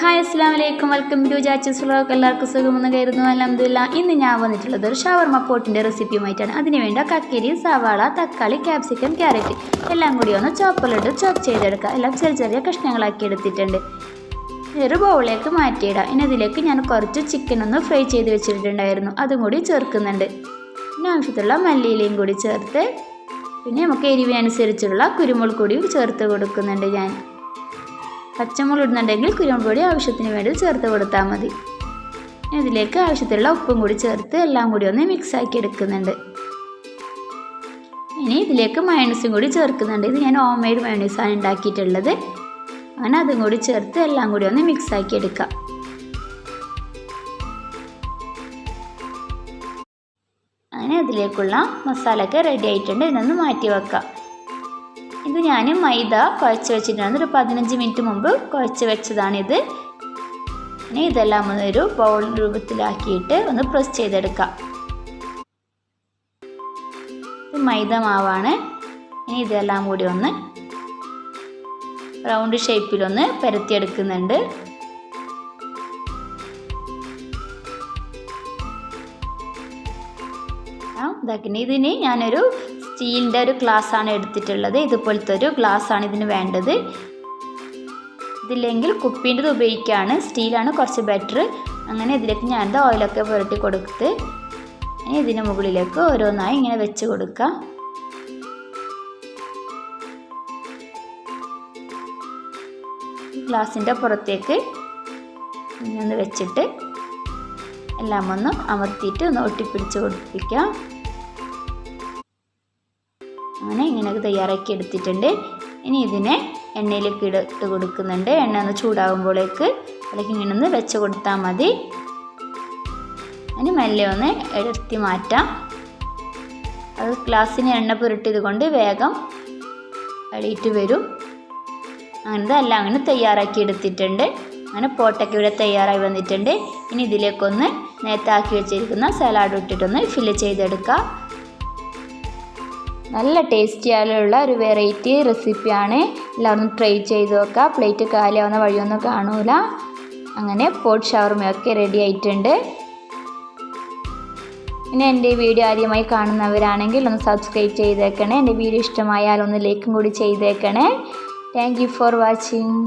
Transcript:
Hi അസ്സാം വലൈക്കും welcome to ജാച്ചസ് vlog. എല്ലാവർക്കും സുഖമെന്ന് കരുതുന്നു. അലഹമില്ല ഇന്ന് ഞാൻ വന്നിട്ടുള്ളത് ഒരു ഷവർമ പോട്ടിന്റെ റെസിപ്പിയുമായിട്ടാണ്. അതിനുവേണ്ട കക്കരി സവാള തക്കാളി ക്യാപ്സിക്കം ക്യാരറ്റ്. എല്ലാം കൂടി ഒന്ന് ചോപ്പറിലിട്ട് ചോപ്പ് ചെയ്തെടുക്കുക. എല്ലാം ചെറിയ ചെറിയ കഷ്ണങ്ങളാക്കി എടുത്തിട്ടുണ്ട്. ഒരു ബൗളിലേക്ക് മാറ്റിയിടാം. ഇനി ഇതിലേക്ക് ഞാൻ കുറച്ച് ചിക്കൻ ഒന്ന് ഫ്രൈ ചെയ്ത് വെച്ചിട്ടുണ്ടായിരുന്നു. അതും കൂടി ചേർക്കുന്നുണ്ട്. പിന്നെ ആവശ്യത്തിലുള്ള മല്ലിയിലയും കൂടി ചേർത്ത് പിന്നെ നമുക്ക് എരിവിനനുസരിച്ചുള്ള കുരുമുളക് കൂടിയും ചേർത്ത് കൊടുക്കുന്നുണ്ട് ഞാൻ. പച്ചമുളക് ഇടുന്നുണ്ടെങ്കിൽ കുരുമുളക് പൊടി ആവശ്യത്തിന് വേണ്ടി ചേർത്ത് കൊടുത്താൽ മതി. ഇതിലേക്ക് ആവശ്യത്തിലുള്ള ഉപ്പും കൂടി ചേർത്ത് എല്ലാം കൂടി ഒന്ന് മിക്സ് ആക്കി എടുക്കുന്നുണ്ട്. ഇനി ഇതിലേക്ക് മയണീസും കൂടി ചേർക്കുന്നുണ്ട്. ഇത് ഞാൻ ഹോം മെയ്ഡ് മയണീസാണ് ഉണ്ടാക്കിയിട്ടുള്ളത്. അങ്ങനെ അതും കൂടി ചേർത്ത് എല്ലാം കൂടി ഒന്ന് മിക്സ് ആക്കി എടുക്കാം. അങ്ങനെ അതിലേക്കുള്ള മസാലയൊക്കെ റെഡി ആയിട്ടുണ്ട്. ഇതൊന്ന് മാറ്റി വെക്കാം. ഇത് ഞാൻ മൈദ കുഴച്ച് വെച്ചിട്ടുണ്ട്. ഒരു പതിനഞ്ച് മിനിറ്റ് മുമ്പ് കുഴച്ച് വെച്ചതാണിത്. ഇനി ഇതെല്ലാം ഒന്ന് ഒരു ബൗൾ രൂപത്തിലാക്കിയിട്ട് ഒന്ന് പ്രസ് ചെയ്തെടുക്കാം. മൈദ മാവാണ്. ഇനി ഇതെല്ലാം കൂടി ഒന്ന് റൗണ്ട് ഷേപ്പിലൊന്ന് പരത്തിയെടുക്കുന്നുണ്ട്. ഇതാക്കിണ്ട് ഇതിന് ഞാനൊരു സ്റ്റീലിന്റെ ഒരു ഗ്ലാസ് ആണ് എടുത്തിട്ടുള്ളത്. ഇതുപോലത്തെ ഒരു ഗ്ലാസ് ആണ് ഇതിന് വേണ്ടത്. ഇതില്ലെങ്കിൽ കുപ്പീന്റെത് ഉപയോഗിക്കുകയാണ് സ്റ്റീലാണ് കുറച്ച് ബെറ്റർ അങ്ങനെ ഇതിലേക്ക് ഞാൻ ഓയിലൊക്കെ പുരട്ടി കൊടുത്ത് ഇതിന് മുകളിലേക്ക് ഓരോന്നായി ഇങ്ങനെ വെച്ച് കൊടുക്കാം ഗ്ലാസിന്റെ പുറത്തേക്ക് ഇങ്ങനെ വെച്ചിട്ട് എല്ലാം ഒന്ന് അമർത്തിയിട്ട് ഒന്ന് ഒട്ടിപ്പിടിച്ച് കൊടുപ്പിക്കാം. അങ്ങനെ ഇങ്ങനെയൊക്കെ തയ്യാറാക്കി എടുത്തിട്ടുണ്ട്. ഇനി ഇതിനെ എണ്ണയിലേക്ക് ഇട്ട് കൊടുക്കുന്നുണ്ട്. എണ്ണ ഒന്ന് ചൂടാകുമ്പോഴേക്ക് അതിലേക്ക് ഇങ്ങനെ ഒന്ന് വെച്ച് കൊടുത്താൽ മതി. അതിന് മെല്ലെ ഒന്ന് എടുത്തി മാറ്റാം. അത് ഗ്ലാസ്സിന് എണ്ണ പുരട്ടിയത് കൊണ്ട് വേഗം അടിയിട്ട് വരും. അങ്ങനത്തെ എല്ലാം അങ്ങനെ തയ്യാറാക്കി എടുത്തിട്ടുണ്ട്. അങ്ങനെ പോട്ടൊക്കെ ഇവിടെ തയ്യാറായി വന്നിട്ടുണ്ട്. ഇനി ഇതിലേക്കൊന്ന് നേരത്തെ വെച്ചിരിക്കുന്ന സലാഡ് ഇട്ടിട്ടൊന്ന് ഫില്ല് ചെയ്തെടുക്കാം. നല്ല ടേസ്റ്റിയാലുള്ള ഒരു വെറൈറ്റി റെസിപ്പിയാണ് എല്ലാവരും ട്രൈ ചെയ്ത് നോക്കുക. പ്ലേറ്റ് കാലിയാവുന്ന വഴിയൊന്നും കാണൂല. അങ്ങനെ പോട്ട് ഷവർമയൊക്കെ റെഡി ആയിട്ടുണ്ട്. ഇനി എന്റെ വീഡിയോ ആദ്യമായി കാണുന്നവരാണെങ്കിൽ ഒന്ന് സബ്സ്ക്രൈബ് ചെയ്തേക്കണേ. എന്റെ വീഡിയോ ഇഷ്ടമായാൽ ഒന്ന് ലൈക്കും കൂടി ചെയ്തേക്കണേ. Thank you for watching